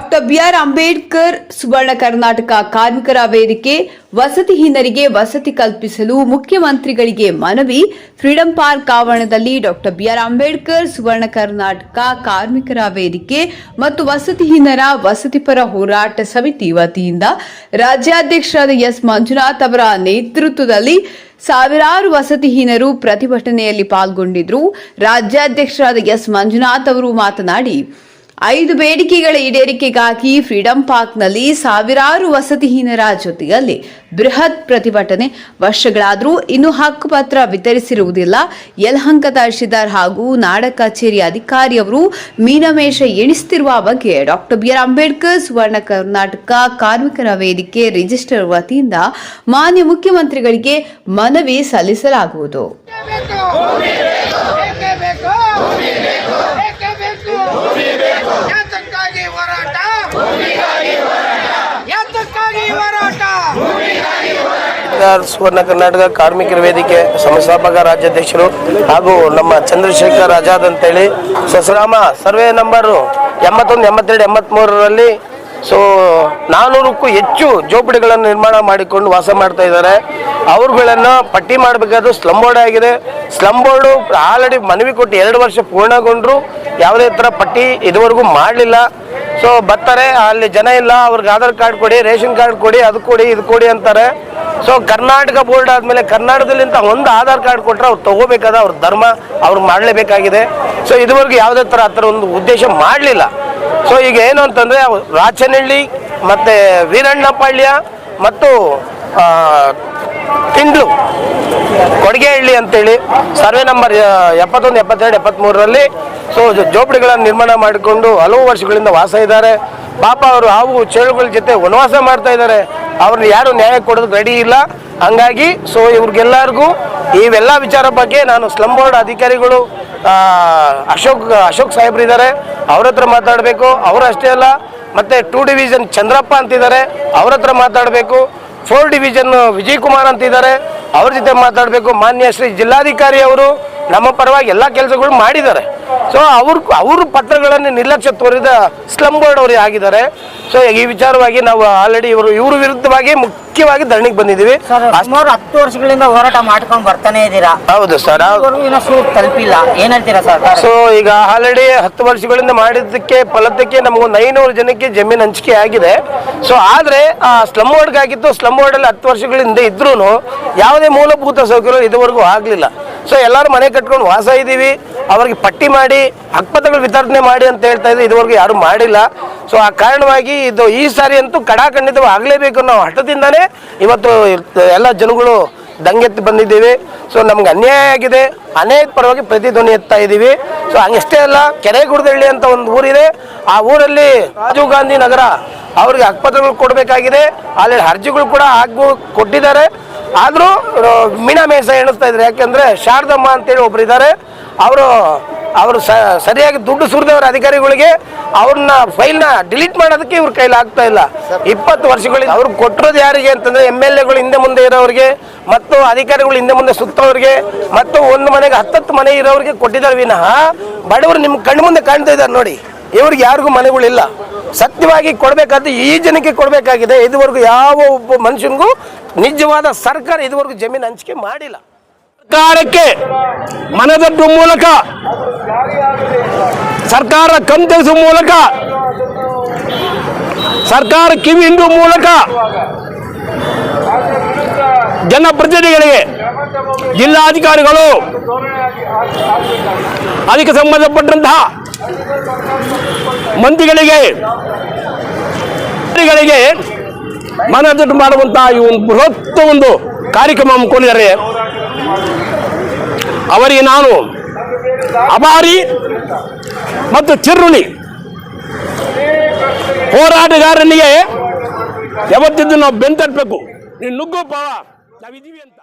Doctor B R Ambedkar Suvarna Karnataka ಕಾರ್ಮಿಕರ ವೇದಿಕೆ ವಸತಿಹೀನರಿಗೆ ವಸತಿ ಕಲ್ಪಿಸಲು ಮುಖ್ಯಮಂತ್ರಿಗಳಿಗೆ ಮನವಿ, ಫ್ರೀಡಂ ಪಾರ್ಕ್ ಆವರಣದಲ್ಲಿ ಡಾಕ್ಟರ್ ಬಿಆರ್ ಅಂಬೇಡ್ಕರ್ ಸುವರ್ಣ ಕರ್ನಾಟಕ ಕಾರ್ಮಿಕರ ವೇದಿಕೆ ಮತ್ತು ವಸತಿಹೀನರ ವಸತಿಪರ ಹೋರಾಟ ಸಮಿತಿ ವತಿಯಿಂದ ರಾಜ್ಯಾಧ್ಯಕ್ಷರಾದ ಎಸ್. ಮಂಜುನಾಥ್ ಅವರ ನೇತೃತ್ವದಲ್ಲಿ ಸಾವಿರಾರು ವಸತಿಹೀನರು ಪ್ರತಿಭಟನೆಯಲ್ಲಿ ಪಾಲ್ಗೊಂಡಿದ್ರು. ರಾಜ್ಯಾಧ್ಯಕ್ಷರಾದ ಎಸ್. ಮಂಜುನಾಥ್ ಅವರು ಮಾತನಾಡಿ ಐದು ಬೇಡಿಕೆಗಳ ಈಡೇರಿಕೆಗಾಗಿ ಫ್ರೀಡಂ ಪಾರ್ಕ್ನಲ್ಲಿ ಸಾವಿರಾರು ವಸತಿಹೀನರ ಜೊತೆಯಲ್ಲಿ ಬೃಹತ್ ಪ್ರತಿಭಟನೆ. ವರ್ಷಗಳಾದರೂ ಇನ್ನೂ ಹಕ್ಕುಪತ್ರ ವಿತರಿಸಿರುವುದಿಲ್ಲ. ಯಲಹಂಕ ತಹಶೀಲ್ದಾರ್ ಹಾಗೂ ನಾಡ ಕಚೇರಿ ಅಧಿಕಾರಿಯವರು ಮೀನಮೇಷ ಎಣಿಸುತ್ತಿರುವ ಬಗ್ಗೆ ಡಾಕ್ಟರ್ ಬಿಆರ್ ಅಂಬೇಡ್ಕರ್, ಸುವರ್ಣ ಕರ್ನಾಟಕ ಕಾರ್ಮಿಕರ ವೇದಿಕೆ ರಿಜಿಸ್ಟರ್ ವತಿಯಿಂದ ಮಾನ್ಯ ಮುಖ್ಯಮಂತ್ರಿಗಳಿಗೆ ಮನವಿ ಸಲ್ಲಿಸಲಾಗುವುದು. ಸರ್ಕಾರ ಸುವರ್ಣ ಕರ್ನಾಟಕ ಕಾರ್ಮಿಕರ ವೇದಿಕೆ ಸಂಸ್ಥಾಪಕ ರಾಜ್ಯಾಧ್ಯಕ್ಷರು ಹಾಗೂ ನಮ್ಮ ಚಂದ್ರಶೇಖರ್ ಆಜಾದ್ ಅಂತೇಳಿ. ಸಸರಾಮ ಸರ್ವೆ ನಂಬರು ಎಂಬತ್ತೊಂದು, ಎಂಬತ್ತೆರಡು ಎಂಬತ್ತ್ಮೂರರಲ್ಲಿ ಸೊ ನಾನ್ನೂರಕ್ಕೂ ಹೆಚ್ಚು ಜೋಪಡಿಗಳನ್ನು ನಿರ್ಮಾಣ ಮಾಡಿಕೊಂಡು ವಾಸ ಮಾಡ್ತಾ ಇದ್ದಾರೆ. ಅವ್ರುಗಳನ್ನು ಪಟ್ಟಿ ಮಾಡಬೇಕಾದ್ರೂ ಸ್ಲಮ್ ಬೋರ್ಡ್ ಆಗಿದೆ. ಸ್ಲಮ್ ಬೋರ್ಡು ಆಲ್ರೆಡಿ ಮನವಿ ಕೊಟ್ಟು ಎರಡು ವರ್ಷ ಪೂರ್ಣಗೊಂಡ್ರು. ಯಾವುದೇ ಥರ ಪಟ್ಟಿ ಇದುವರೆಗೂ ಮಾಡಲಿಲ್ಲ. ಸೊ ಬರ್ತಾರೆ, ಅಲ್ಲಿ ಜನ ಇಲ್ಲ, ಅವ್ರಿಗೆ ಆಧಾರ್ ಕಾರ್ಡ್ ಕೊಡಿ, ರೇಷನ್ ಕಾರ್ಡ್ ಕೊಡಿ, ಅದು ಕೊಡಿ, ಇದು ಕೊಡಿ ಅಂತಾರೆ. ಸೊ ಕರ್ನಾಟಕ ಬೋರ್ಡ್ ಆದಮೇಲೆ ಕರ್ನಾಟಕದಲ್ಲಿಂತ ಒಂದು ಆಧಾರ್ ಕಾರ್ಡ್ ಕೊಟ್ಟರೆ ಅವ್ರು ತಗೋಬೇಕಾದ ಅವ್ರ ಧರ್ಮ, ಅವ್ರು ಮಾಡಲೇಬೇಕಾಗಿದೆ. ಸೊ ಇದುವರೆಗೂ ಯಾವುದೇ ಥರ ಆ ಥರ ಒಂದು ಉದ್ದೇಶ ಮಾಡಲಿಲ್ಲ. ಸೊ ಈಗ ಏನು ಅಂತಂದರೆ, ರಾಚನಹಳ್ಳಿ ಮತ್ತು ವೀರಣ್ಣಪಾಳ್ಯ ಮತ್ತು ತಿಂಡ್ಲು ಕೊಡಗೆಹಳ್ಳಿ ಅಂತೇಳಿ, ಸರ್ವೆ ನಂಬರ್, ಎಪ್ಪತ್ತೊಂದು, ಎಪ್ಪತ್ತೆರಡು ಎಪ್ಪತ್ತ್ಮೂರರಲ್ಲಿ ಸೊ ಜೋಪಡಿಗಳನ್ನು ನಿರ್ಮಾಣ ಮಾಡಿಕೊಂಡು ಹಲವು ವರ್ಷಗಳಿಂದ ವಾಸ ಇದ್ದಾರೆ. ಪಾಪ ಅವರು ಹಾವು ಚೇಳುಗಳ ಜೊತೆ ವನವಾಸ ಮಾಡ್ತಾ ಇದ್ದಾರೆ. ಅವ್ರನ್ನ ಯಾರು ನ್ಯಾಯ ಕೊಡೋದಕ್ಕೆ ರೆಡಿ ಇಲ್ಲ. ಹಂಗಾಗಿ ಸೊ ಇವ್ರಿಗೆಲ್ಲರಿಗೂ ಇವೆಲ್ಲ ವಿಚಾರ ಬಗ್ಗೆ ನಾನು ಸ್ಲಮ್ ಬೋರ್ಡ್ ಅಧಿಕಾರಿಗಳು ಅಶೋಕ್ ಅಶೋಕ್ ಸಾಹೇಬ್ರು ಇದ್ದಾರೆ. ಅವ್ರ ಹತ್ರ ಮಾತಾಡಬೇಕು. ಅವರು ಅಷ್ಟೇ ಅಲ್ಲ, ಮತ್ತು ಟೂ ಡಿವಿಷನ್ ಚಂದ್ರಪ್ಪ ಅಂತಿದ್ದಾರೆ. ಅವ್ರ ಹತ್ರ ಮಾತಾಡಬೇಕು. ಫೋರ್ ಡಿವಿಷನ್ ವಿಜಯ್ ಕುಮಾರ್ ಅಂತಿದ್ದಾರೆ. ಅವ್ರ ಜೊತೆ ಮಾತಾಡಬೇಕು. ಮಾನ್ಯ ಶ್ರೀ ಜಿಲ್ಲಾಧಿಕಾರಿ ಅವರು ನಮ್ಮ ಪರವಾಗಿ ಎಲ್ಲ ಕೆಲಸಗಳು ಮಾಡಿದ್ದಾರೆ. ಸೊ ಅವ್ರ ಅವ್ರ ಪತ್ರಗಳನ್ನು ನಿರ್ಲಕ್ಷ್ಯ ತೋರಿದ ಸ್ಲಮ್ ಬೋರ್ಡ್ ಅವರು ಆಗಿದ್ದಾರೆ. ಸೊ ಈ ವಿಚಾರವಾಗಿ ನಾವು ಆಲ್ರೆಡಿ ಇವರು ಇವ್ರ ವಿರುದ್ಧವಾಗಿ ಮುಖ್ಯವಾಗಿ ಧರಣಿಗೆ ಬಂದಿದ್ದೀವಿ. ಸುಮಾರು ಹತ್ತು ವರ್ಷಗಳಿಂದ ಹೋರಾಟ ಮಾಡ್ಕೊಂಡು ಬರ್ತಾನೆ ಇದ್ದೀರಾ? ಹೌದು ಸರ್ ತಲುಪಿಲ್ಲ. ಏನ್ ಹೇಳ್ತೀರಾ ಸರ್? ಸೊ ಈಗ ಆಲ್ರೆಡಿ ಹತ್ತು ವರ್ಷಗಳಿಂದ ಮಾಡಿದ್ದಕ್ಕೆ ಫಲದಕ್ಕೆ ನಮಗೊಂದು ಐನೂರು ಜನಕ್ಕೆ ಜಮೀನು ಹಂಚಿಕೆ ಆಗಿದೆ. ಸೊ ಆದ್ರೆ ಆ ಸ್ಲಮ್ ಬೋರ್ಡ್ಗಾಗಿತ್ತು ಸ್ಲಮ್ ಬೋರ್ಡಲ್ಲಿ ಹತ್ತು ವರ್ಷಗಳಿಂದ ಇದ್ರೂ ಯಾವುದೇ ಮೂಲಭೂತ ಸೌಕರ್ಯ ಇದುವರೆಗೂ ಆಗಲಿಲ್ಲ. ಸೊ ಎಲ್ಲರೂ ಮನೆ ಕಟ್ಕೊಂಡು ವಾಸ ಇದ್ದೀವಿ. ಅವ್ರಿಗೆ ಪಟ್ಟಿ ಮಾಡಿ ಹಕ್ಪತ್ರಗಳು ವಿತರಣೆ ಮಾಡಿ ಅಂತ ಹೇಳ್ತಾ ಇದ್ರು. ಇದುವರೆಗೂ ಯಾರು ಮಾಡಿಲ್ಲ. ಸೊ ಆ ಕಾರಣವಾಗಿ ಇದು ಈ ಸಾರಿ ಅಂತೂ ಕಡಾಖಂಡಿತವಾಗಿ ಆಗಲೇಬೇಕು ಅನ್ನೋ ಹಠದಿಂದಾನೇ ಇವತ್ತು ಎಲ್ಲ ಜನಗಳು ದಂಗೆತ್ತಿ ಬಂದಿದ್ದೀವಿ. ಸೊ ನಮ್ಗೆ ಅನ್ಯಾಯ ಆಗಿದೆ. ಅನೇಕ ಪರವಾಗಿ ಪ್ರತಿಧ್ವನಿ ಎತ್ತಾ ಇದ್ದೀವಿ. ಸೊ ಹಂಗಷ್ಟೇ ಅಲ್ಲ, ಕೆರೆಗುಡ್ದಳ್ಳಿ ಅಂತ ಒಂದು ಊರಿದೆ. ಆ ಊರಲ್ಲಿ ರಾಜೀವ್ ಗಾಂಧಿ ನಗರ ಅವ್ರಿಗೆ ಹಕ್ಪತ್ರಗಳು ಕೊಡಬೇಕಾಗಿದೆ. ಅಲ್ಲಿ ಅರ್ಜಿಗಳು ಕೂಡ ಆಗ್ಬೋ ಕೊಟ್ಟಿದ್ದಾರೆ. ಆದರೂ ಮೀನಾಮೇಷ ಎಣಿಸ್ತಾ ಇದ್ರು. ಯಾಕೆಂದರೆ ಶಾರದಮ್ಮ ಅಂತೇಳಿ ಒಬ್ರು ಇದ್ದಾರೆ ಅವರು ಅವರು ಸರಿಯಾಗಿ ದುಡ್ಡು ಸುರಿದವರ ಅಧಿಕಾರಿಗಳಿಗೆ ಅವ್ರನ್ನ ಫೈಲ್ನ ಡಿಲೀಟ್ ಮಾಡೋದಕ್ಕೆ ಇವ್ರ ಕೈಲಿ ಆಗ್ತಾ ಇಲ್ಲ. ಇಪ್ಪತ್ತು ವರ್ಷಗಳಿಂದ ಅವ್ರಿಗೆ ಕೊಟ್ಟಿರೋದು ಯಾರಿಗೆ ಅಂತಂದ್ರೆ ಎಂ ಎಲ್ ಎಗಳು ಹಿಂದೆ ಮುಂದೆ ಇರೋರಿಗೆ ಮತ್ತು ಅಧಿಕಾರಿಗಳು ಹಿಂದೆ ಮುಂದೆ ಸುತ್ತೋರಿಗೆ ಮತ್ತು ಒಂದು ಮನೆಗೆ ಹತ್ತತ್ತು ಮನೆ ಇರೋರಿಗೆ ಕೊಟ್ಟಿದ್ದಾರೆ. ವಿನಃ ಬಡವರು ನಿಮ್ಮ ಕಣ್ಣು ಮುಂದೆ ಕಾಣ್ತಾ ಇದ್ದಾರೆ ನೋಡಿ. ಇವ್ರಿಗೆ ಯಾರಿಗೂ ಮನೆಗಳಿಲ್ಲ. ಸತ್ಯವಾಗಿ ಕೊಡಬೇಕಾದ್ರೆ ಈ ಜನಕ್ಕೆ ಕೊಡಬೇಕಾಗಿದೆ. ಇದುವರೆಗೂ ಯಾವ ಒಬ್ಬ ಮನುಷ್ಯನಿಗೂ ನಿಜವಾದ ಸರ್ಕಾರ ಇದುವರೆಗೂ ಜಮೀನು ಹಂಚಿಕೆ ಮಾಡಿಲ್ಲ. ಸರ್ಕಾರಕ್ಕೆ ಮನದಟ್ಟು ಮೂಲಕ, ಸರ್ಕಾರ ಕಂತಿಸುವ ಮೂಲಕ, ಸರ್ಕಾರ ಕಿವಿ ಹಿಂಡುವ ಮೂಲಕ ಜನಪ್ರತಿನಿಧಿಗಳಿಗೆ ಜಿಲ್ಲಾಧಿಕಾರಿಗಳು ಅದಕ್ಕೆ ಸಂಬಂಧಪಟ್ಟಂತಹ ಮಂತ್ರಿಗಳಿಗೆ ಮಂದಿಗಳಿಗೆ ಮನದಟ್ಟು ಮಾಡುವಂತಹ ಈ ಒಂದು ಬೃಹತ್ ಒಂದು ಕಾರ್ಯಕ್ರಮ ಹಮ್ಮಿಕೊಂಡಿದ್ದಾರೆ ಅವರಿಗೆ ನಾನು ಅಬಾರಿ ಮತ್ತು ಚಿರುಣಿ ಹೋರಾಟಗಾರನಿಗೆ ಯಾವತ್ತಿದ್ದು ನಾವು ಬೆಂತಟ್ಟಬೇಕು ನೀನು ನುಗ್ಗು ಪಾವ ನಾವಿದ್ದೀವಿ ಅಂತ.